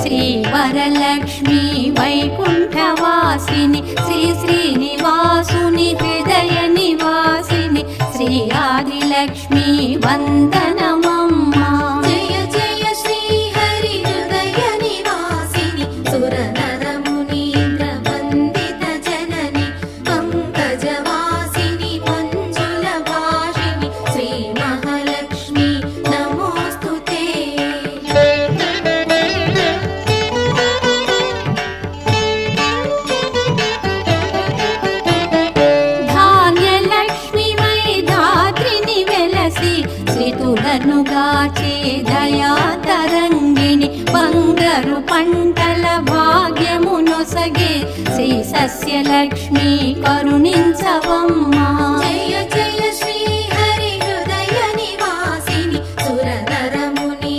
శ్రీ వరలక్ష్మి వైకుంఠవాసిని శ్రీ శ్రీనివాసుని హృదయ నివాసిని శ్రీ ఆదిలక్ష్మి వందన శ్రీతులను గాచే దయా తరంగిణి బంగరు పంటల భాగ్యమునొసగే శ్రీ సస్యలక్ష్మి కరుణించవమ్మా.